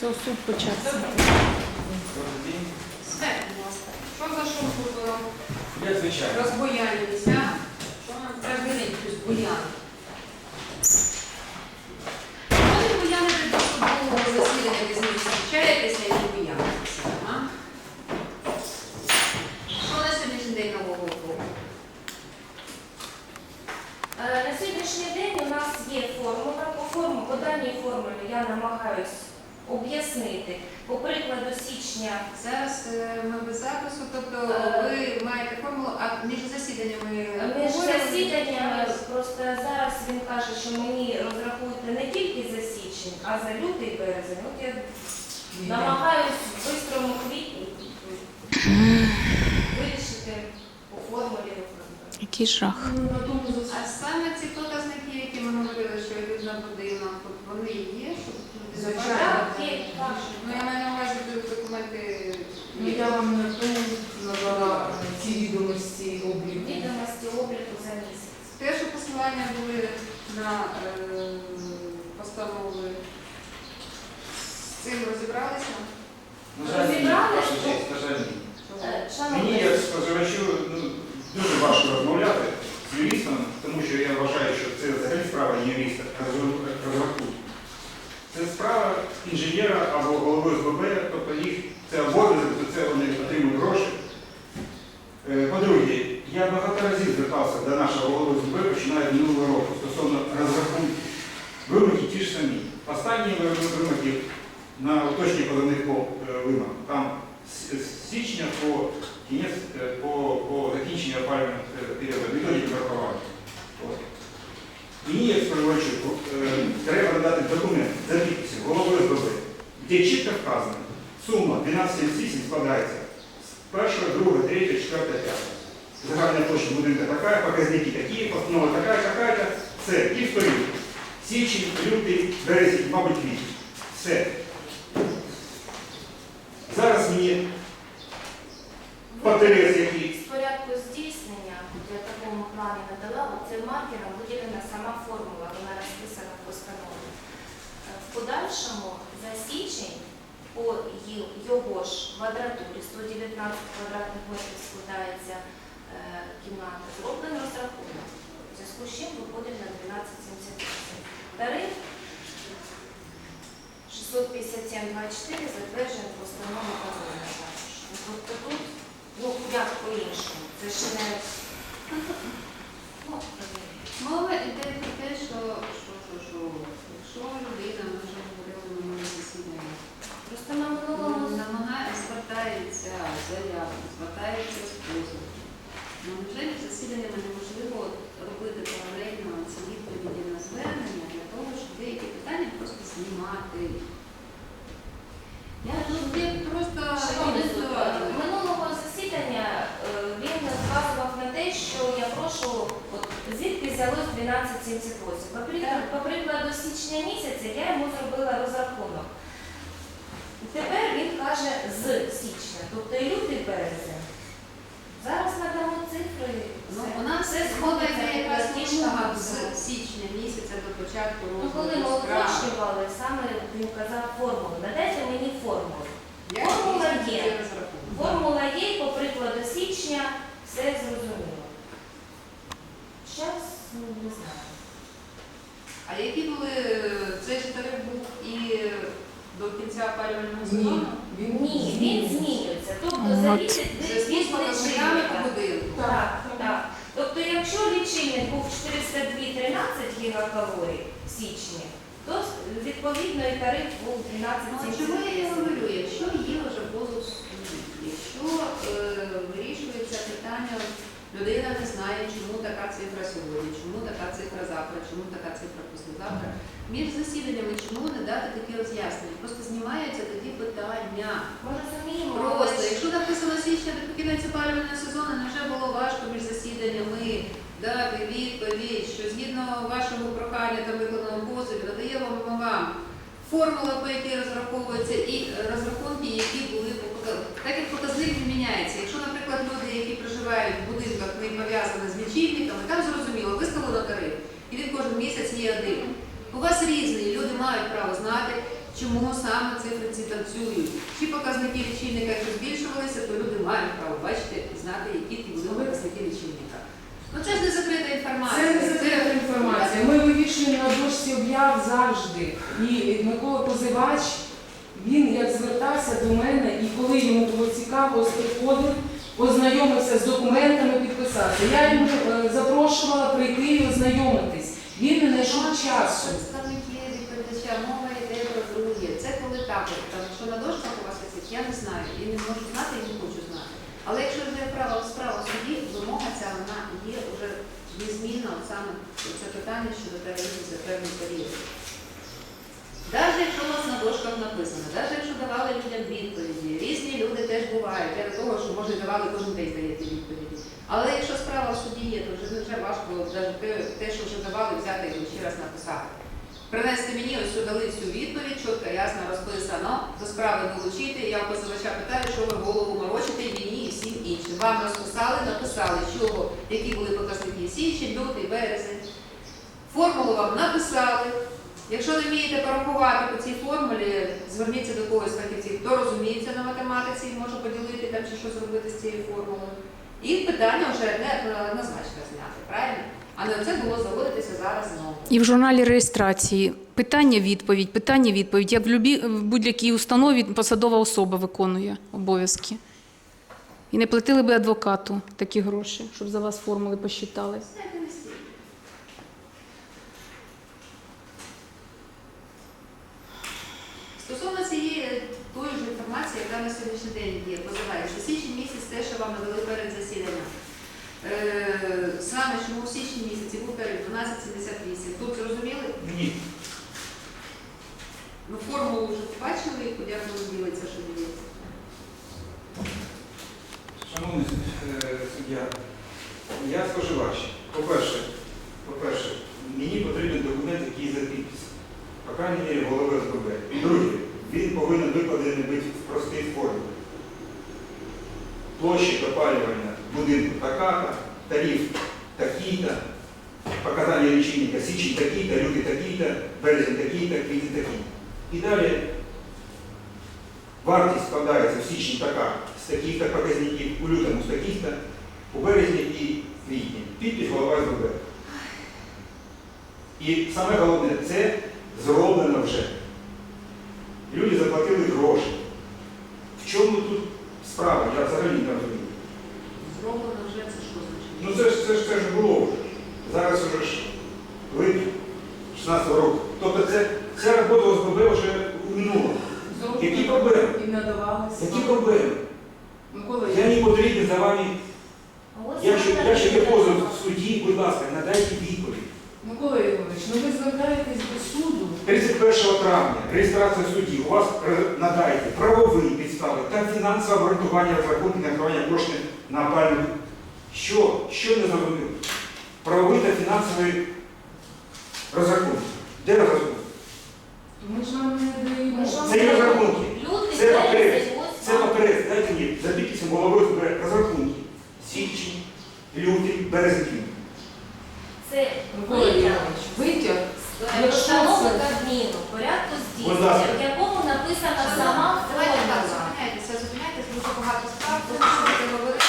Це суд почався. Скажіть, будь ласка, що за шум тут е, Я звичайно. розбуянилися? Що нам кожен день Вони буяни до судового засідання, ви з ним зустрічаєтеся і буянитеся, а? Що на сьогоднішній день нового було? Е, На сьогоднішній день у нас є формула. По, форму, по даній формулі я намагаюсь об'яснити. По прикладу січня Зараз е, ми без запису, тобто ви маєте формулу, а між засіданнями між засіданнями просто зараз він каже, що мені розрахуйте не тільки за січень, а за лютий березень. От я намагаюсь в бистрому квітні вирішити по формулі. Який жах. А саме ці показники, які ми говорили, що йдуть на будинок, вони є, щоб Звичайно. Так. Ну я вам на тому надала ці відомості обліку. Відомості обліку за місяць. Перше посилання були на е, постанови. З цим розібралися? На жаль, ні, Розібрали? ваша честь, на жаль, ні. Е, Мені як споживачу ну, дуже важко розмовляти з юристом, тому що я вважаю, що це взагалі справа не юриста, а розрахунку. Це справа інженера або голови СББ, починає минулого року стосовно розрахунків, вимоги ті ж самі. Останні вимоги на уточні поданих е, вимог. Там з січня по кінець, е, по, по закінченню опалювального е, періоду методики врахування. Мені, як споживачу, треба надати документ за підписів голови СББ, де чітко вказано, сума 12,7 складається з 1, 2, 3, 4, 5 загальная площадь будинка така, показники такі, постанова така, така, це і вторі. Січень, лютий, березень, мабуть, квітень. Все. Зараз мені потерес, який. З порядку здійснення я такому плані надала, цим маркером виділена сама формула, вона розписана в постанові. В подальшому за січень по його ж квадратурі 119 квадратних метрів складається кімната, зроблений розрахунок. В зв'язку з чим виходить на 1278. Тариф 657,24 затверджений постановою Кабміну. Ну, Тобто тут, ну як по-іншому, це ж не ну, Мова йде про те, що, що, що, що, якщо людина, вже говорили на засіданні, просто на минулому намагає, звертається з заявою, звертається з позовом. Ну, невже засіданнями неможливо робити паралельно ці відповіді на звернення для того, щоб деякі питання просто знімати. Я тут є просто Шановні один слухачі, минулого засідання е, він вказував на те, що я прошу, от звідки взялось 1278. По прикладу, по прикладу січня місяця я йому зробила розрахунок. Тепер він каже з січня, тобто і лютий березень. Зараз надамо цифри. Ну, нас Все сходиться якраз практично з січня місяця до початку Ну, коли ми уточнювали, саме він казав формулу. Надайте мені формулу. Формула є. Формула є, по прикладу січня все зрозуміло. Ну, не знаю. А які були цей ж тариф був і до кінця опалювального сезону? Ні, він змінюється. Тобто за От. місяць по будинку. Так, так. Тобто, якщо лічильник був 402,13 гігакалорій в січні, то відповідно і тариф був Ну, от чому я і 12,77. говорю, якщо є вже позов суду, якщо е, вирішується питання, людина не знає, чому така цифра сьогодні, чому така цифра завтра, чому така цифра післязавтра, між засіданнями чому не дати такі роз'яснення? Просто знімаються тоді питання. Ми розуміємо, Просто, якщо написано січня до кінець опалювального сезону, невже було важко між засіданнями дати відповідь, що згідно вашого прохання та виконаного позові надаємо ми вам формула, по якій розраховується, і е, розрахунки, які були по. Так як показник зміняється. Якщо, наприклад, люди, які проживають в будинках, не пов'язані з лічильниками, там зрозуміло, виставлено тариф, і він кожен місяць є один. У вас різний, люди мають право знати, чому саме цифри ці танцюють. Ті показники лічильника, якщо збільшувалися, то люди мають право бачити і знати, які були показники лічильника. Ну це ж не закрита інформація. Це не закрита інформація. Ми вивішуємо на дошці об'яв завжди. І Микола Позивач, він як звертався до мене, і коли йому було цікаво, приходив, познайомився з документами, підписався. Я йому е, запрошувала прийти і ознайомитись. Він не знайшов часу. Представники відповідача, мова йде про. Це коли так, от, що на дошках у вас висить, я не знаю, і не можу знати, і не хочу знати. Але якщо вже право справа в суді, вимога ця вона є вже незмінна, саме це питання щодо тероризму за певний період. Навіть якщо у вас на дошках написано, навіть якщо давали людям відповіді, різні люди теж бувають, для того, що може давали кожен день даєте відповіді. Але якщо справа в суді є, то вже вже важко навіть те, що вже давали, взяти і ще раз написати. Принести мені ось що дали цю відповідь, чітко, ясно розписано, до справи долучити. Я позивача питаю, що ви голову морочите і мені і всім іншим. Вам розписали, написали, чого, які були показники січень, лютий, березень. Формулу вам написали. Якщо не вмієте порахувати по цій формулі, зверніться до когось з фахівців, хто розуміється на математиці і може поділити там чи що зробити з цією формулою. І питання вже не однозначно зняти, правильно? А не це було заводитися зараз знову. І в журналі реєстрації питання-відповідь, питання-відповідь. Як в, любі, в будь-якій установі посадова особа виконує обов'язки. І не платили би адвокату такі гроші, щоб за вас формули посчитали. Знаєте, не стільки. Стосовно цієї тої ж інформації, яка на сьогоднішній день є, позивається січень місяць, те, що вам надали перед засіданням. Е, саме чому в січні місяці був перед 1278. Тут зрозуміли? Ні. Ну, формулу вже побачили, як воно ділиться, що ділиться. Шановний е, суддя, я споживач. По-перше, по-перше, мені потрібен документ, який за підпис. По крайній мірі, голови СББ. Друге, повинен викладений бути в простій формі. Площа опалювання будинку така-то, тариф такий-то, показання лічильника січень такий-то, лютий такий-то, березень такий-то, квітень такий. І далі вартість складається в січні така, з таких-то показників, у лютому з таких-то, у березні і квітні. Підпис голова СББ. І саме головне, це зроблено вже. Люди заплатили гроші. В чому тут справа? Я взагалі не розумію. Зроблено вже це що значить? Ну це ж це ж це ж було вже. Зараз вже ж липень 16 року. Тобто це, ця робота ОСББ вже минула. Які проблеми? І надавалися. Які проблеми? Микола, Я не потрібен за вами. Ось Якщо, саме якщо є позов в суді, будь ласка, надайте відповідь. Микола Ігорович, ну ви звертаєтесь до суду. 31 травня реєстрація в суді. У вас е, надайте правові підстави та фінансове обґрунтування розрахунки накривання коштів на опалювання. Що? Що не зрозуміло? Правовий та фінансовий розрахунок. Де розрахунок? Ми ж вам не даємо. Це є розрахунки. Люди Це папірець. Це папірець. Дайте мені за підписом голови розрахунки. Січень, лютий, березень. Це витяг витяг. з Якщо постанови Кабміну, порядку здійснення, в якому написана сама Давайте так, зупиняйтеся, зупиняйтеся, дуже багато справ. Тому що